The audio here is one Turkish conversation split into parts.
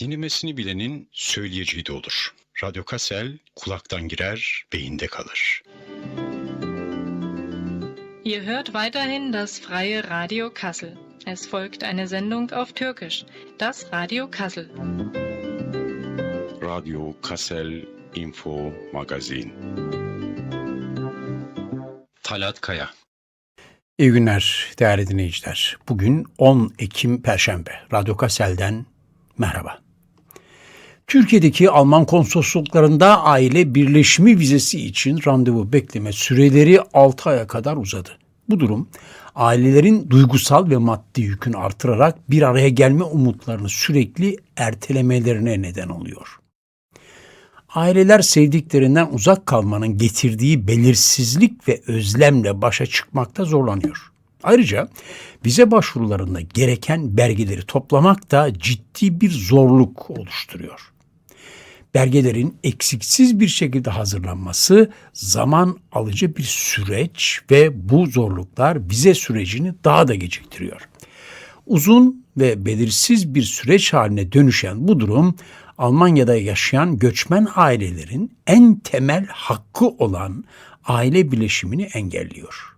Dinlemesini bilenin söyleyeceği de olur. Radyo Kassel kulaktan girer, beyinde kalır. Ihr hört weiterhin das freie Radio Kassel. Es folgt eine Sendung auf Türkisch, das Radio Kassel. Radyo Kassel Info Magazin. Talat Kaya. İyi günler değerli dinleyiciler. Bugün 10 Ekim Perşembe. Radyo Kassel'den merhaba. Türkiye'deki Alman konsolosluklarında aile birleşimi vizesi için randevu bekleme süreleri 6 aya kadar uzadı. Bu durum ailelerin duygusal ve maddi yükünü artırarak bir araya gelme umutlarını sürekli ertelemelerine neden oluyor. Aileler sevdiklerinden uzak kalmanın getirdiği belirsizlik ve özlemle başa çıkmakta zorlanıyor. Ayrıca vize başvurularında gereken belgeleri toplamak da ciddi bir zorluk oluşturuyor. Belgelerin eksiksiz bir şekilde hazırlanması zaman alıcı bir süreç ve bu zorluklar vize sürecini daha da geciktiriyor. Uzun ve belirsiz bir süreç haline dönüşen bu durum Almanya'da yaşayan göçmen ailelerin en temel hakkı olan aile bileşimini engelliyor.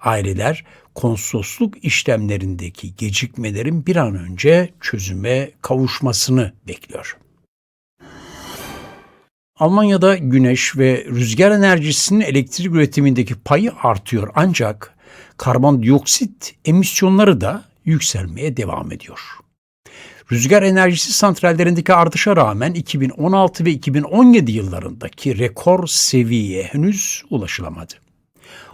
Aileler konsolosluk işlemlerindeki gecikmelerin bir an önce çözüme kavuşmasını bekliyor. Almanya'da güneş ve rüzgar enerjisinin elektrik üretimindeki payı artıyor ancak karbondioksit emisyonları da yükselmeye devam ediyor. Rüzgar enerjisi santrallerindeki artışa rağmen 2016 ve 2017 yıllarındaki rekor seviyeye henüz ulaşılamadı.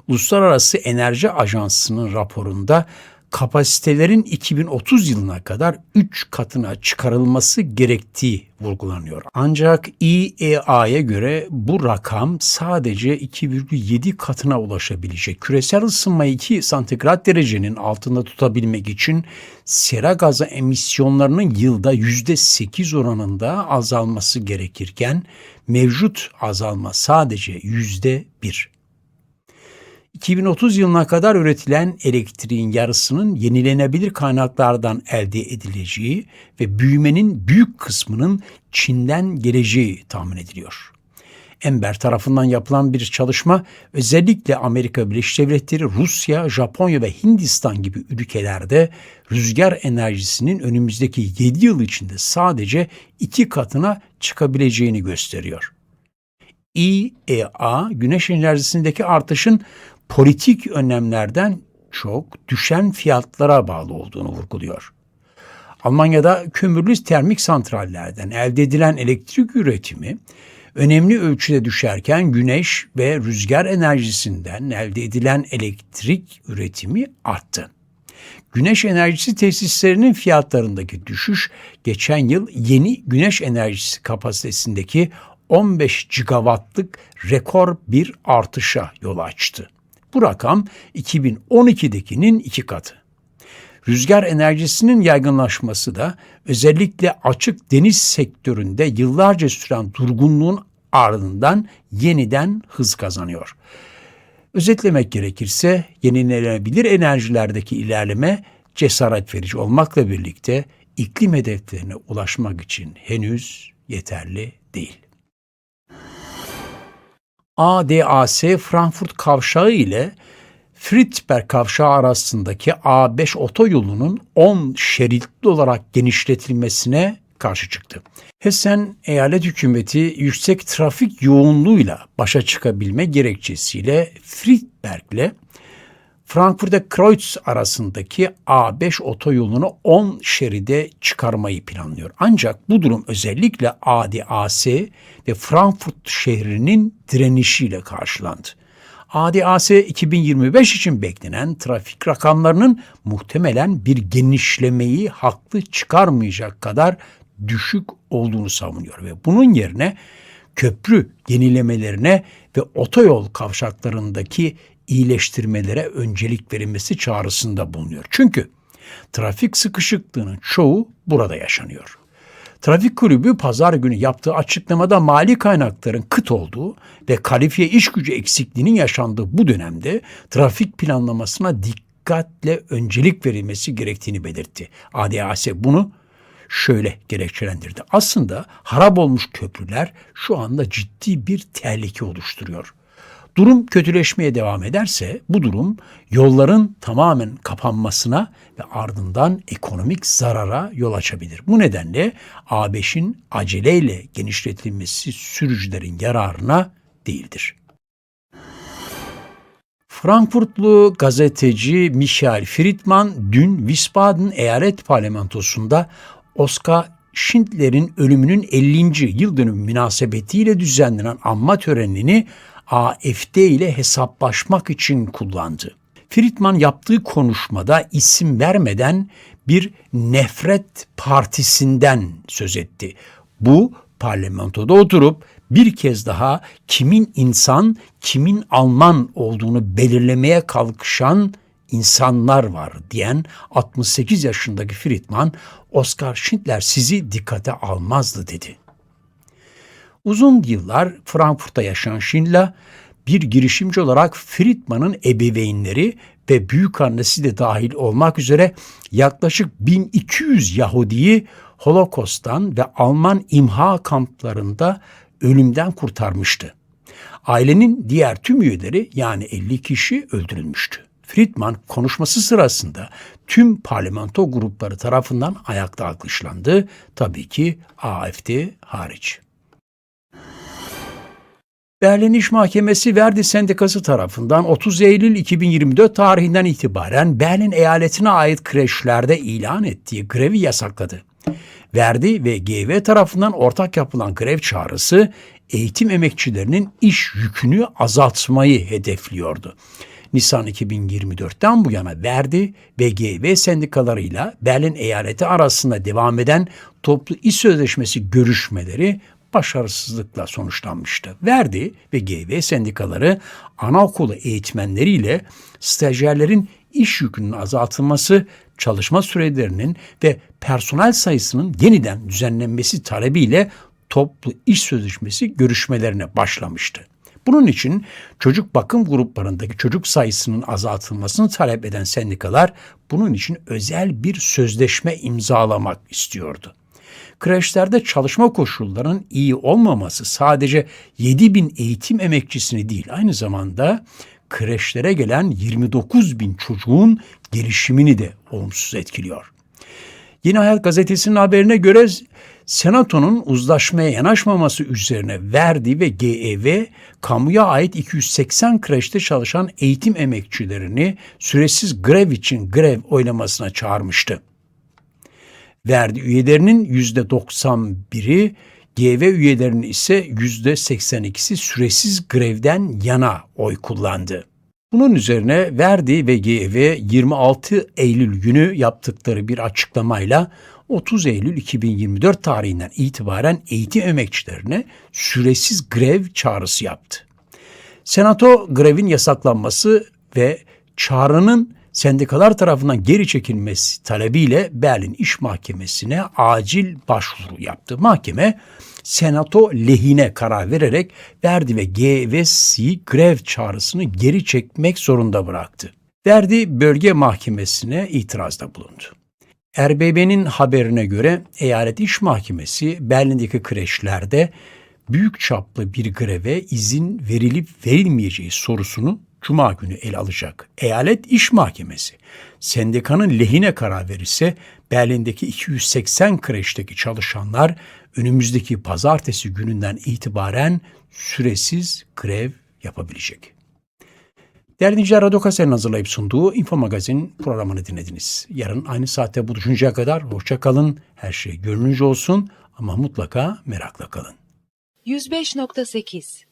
Uluslararası Enerji Ajansı'nın raporunda kapasitelerin 2030 yılına kadar 3 katına çıkarılması gerektiği vurgulanıyor. Ancak IEA'ya göre bu rakam sadece 2,7 katına ulaşabilecek. Küresel ısınmayı 2 santigrat derecenin altında tutabilmek için sera gazı emisyonlarının yılda %8 oranında azalması gerekirken mevcut azalma sadece %1. 2030 yılına kadar üretilen elektriğin yarısının yenilenebilir kaynaklardan elde edileceği ve büyümenin büyük kısmının Çin'den geleceği tahmin ediliyor. Ember tarafından yapılan bir çalışma özellikle Amerika Birleşik Devletleri, Rusya, Japonya ve Hindistan gibi ülkelerde rüzgar enerjisinin önümüzdeki 7 yıl içinde sadece iki katına çıkabileceğini gösteriyor. IEA güneş enerjisindeki artışın politik önlemlerden çok düşen fiyatlara bağlı olduğunu vurguluyor. Almanya'da kömürlü termik santrallerden elde edilen elektrik üretimi önemli ölçüde düşerken güneş ve rüzgar enerjisinden elde edilen elektrik üretimi arttı. Güneş enerjisi tesislerinin fiyatlarındaki düşüş geçen yıl yeni güneş enerjisi kapasitesindeki 15 gigawattlık rekor bir artışa yol açtı. Bu rakam 2012'dekinin iki katı. Rüzgar enerjisinin yaygınlaşması da özellikle açık deniz sektöründe yıllarca süren durgunluğun ardından yeniden hız kazanıyor. Özetlemek gerekirse yenilenebilir enerjilerdeki ilerleme cesaret verici olmakla birlikte iklim hedeflerine ulaşmak için henüz yeterli değil. ADAS Frankfurt kavşağı ile Friedberg kavşağı arasındaki A5 otoyolunun 10 şeritli olarak genişletilmesine karşı çıktı. Hessen eyalet hükümeti yüksek trafik yoğunluğuyla başa çıkabilme gerekçesiyle Friedberg'le Frankfurt'ta Kreuz arasındaki A5 otoyolunu 10 şeride çıkarmayı planlıyor. Ancak bu durum özellikle ADAS ve Frankfurt şehrinin direnişiyle karşılandı. ADAS 2025 için beklenen trafik rakamlarının muhtemelen bir genişlemeyi haklı çıkarmayacak kadar düşük olduğunu savunuyor ve bunun yerine köprü yenilemelerine ve otoyol kavşaklarındaki iyileştirmelere öncelik verilmesi çağrısında bulunuyor. Çünkü trafik sıkışıklığının çoğu burada yaşanıyor. Trafik kulübü pazar günü yaptığı açıklamada mali kaynakların kıt olduğu ve kalifiye iş gücü eksikliğinin yaşandığı bu dönemde trafik planlamasına dikkatle öncelik verilmesi gerektiğini belirtti. ADAS bunu şöyle gerekçelendirdi. Aslında harap olmuş köprüler şu anda ciddi bir tehlike oluşturuyor. Durum kötüleşmeye devam ederse bu durum yolların tamamen kapanmasına ve ardından ekonomik zarara yol açabilir. Bu nedenle A5'in aceleyle genişletilmesi sürücülerin yararına değildir. Frankfurtlu gazeteci Michael Friedman dün Wiesbaden eyalet parlamentosunda Oskar Schindler'in ölümünün 50. yıl dönümü münasebetiyle düzenlenen anma törenini AFD ile hesaplaşmak için kullandı. Friedman yaptığı konuşmada isim vermeden bir nefret partisinden söz etti. Bu parlamentoda oturup bir kez daha kimin insan, kimin Alman olduğunu belirlemeye kalkışan insanlar var diyen 68 yaşındaki Friedman, Oskar Schindler sizi dikkate almazdı dedi. Uzun yıllar Frankfurt'ta yaşayan Schindler bir girişimci olarak Friedman'ın ebeveynleri ve büyükannesi de dahil olmak üzere yaklaşık 1200 Yahudi'yi Holokost'tan ve Alman imha kamplarında ölümden kurtarmıştı. Ailenin diğer tüm üyeleri yani 50 kişi öldürülmüştü. Friedman konuşması sırasında tüm parlamento grupları tarafından ayakta alkışlandı. Tabii ki AFD hariç. Berlin İş Mahkemesi Verdi Sendikası tarafından 30 Eylül 2024 tarihinden itibaren Berlin eyaletine ait kreşlerde ilan ettiği grevi yasakladı. Verdi ve GV tarafından ortak yapılan grev çağrısı eğitim emekçilerinin iş yükünü azaltmayı hedefliyordu. Nisan 2024'ten bu yana Verdi ve GV sendikalarıyla Berlin eyaleti arasında devam eden toplu iş sözleşmesi görüşmeleri başarısızlıkla sonuçlanmıştı. Verdi ve GV sendikaları anaokulu eğitmenleriyle stajyerlerin iş yükünün azaltılması, çalışma sürelerinin ve personel sayısının yeniden düzenlenmesi talebiyle toplu iş sözleşmesi görüşmelerine başlamıştı. Bunun için çocuk bakım gruplarındaki çocuk sayısının azaltılmasını talep eden sendikalar bunun için özel bir sözleşme imzalamak istiyordu. Kreşlerde çalışma koşullarının iyi olmaması sadece 7 bin eğitim emekçisini değil aynı zamanda kreşlere gelen 29 bin çocuğun gelişimini de olumsuz etkiliyor. Yeni Hayat gazetesinin haberine göre Senato'nun uzlaşmaya yanaşmaması üzerine verdiği ve GEV kamuya ait 280 kreşte çalışan eğitim emekçilerini süresiz grev için grev oylamasına çağırmıştı. Verdi üyelerinin %91'i GV üyelerinin ise %82'si süresiz grevden yana oy kullandı. Bunun üzerine Verdi ve GV 26 Eylül günü yaptıkları bir açıklamayla 30 Eylül 2024 tarihinden itibaren eğitim emekçilerine süresiz grev çağrısı yaptı. Senato grevin yasaklanması ve çağrının sendikalar tarafından geri çekilmesi talebiyle Berlin İş Mahkemesi'ne acil başvuru yaptı. Mahkeme senato lehine karar vererek Verdi ve GVC grev çağrısını geri çekmek zorunda bıraktı. Verdi bölge mahkemesine itirazda bulundu. RBB'nin haberine göre Eyalet İş Mahkemesi Berlin'deki kreşlerde büyük çaplı bir greve izin verilip verilmeyeceği sorusunu Cuma günü ele alacak. Eyalet İş Mahkemesi sendikanın lehine karar verirse Berlin'deki 280 kreşteki çalışanlar önümüzdeki pazartesi gününden itibaren süresiz grev yapabilecek. Değerli dinleyiciler, Radyo Kaser'in hazırlayıp sunduğu Info Magazin programını dinlediniz. Yarın aynı saatte buluşuncaya kadar hoşça kalın, her şey gönlünüzce olsun ama mutlaka merakla kalın. 105.8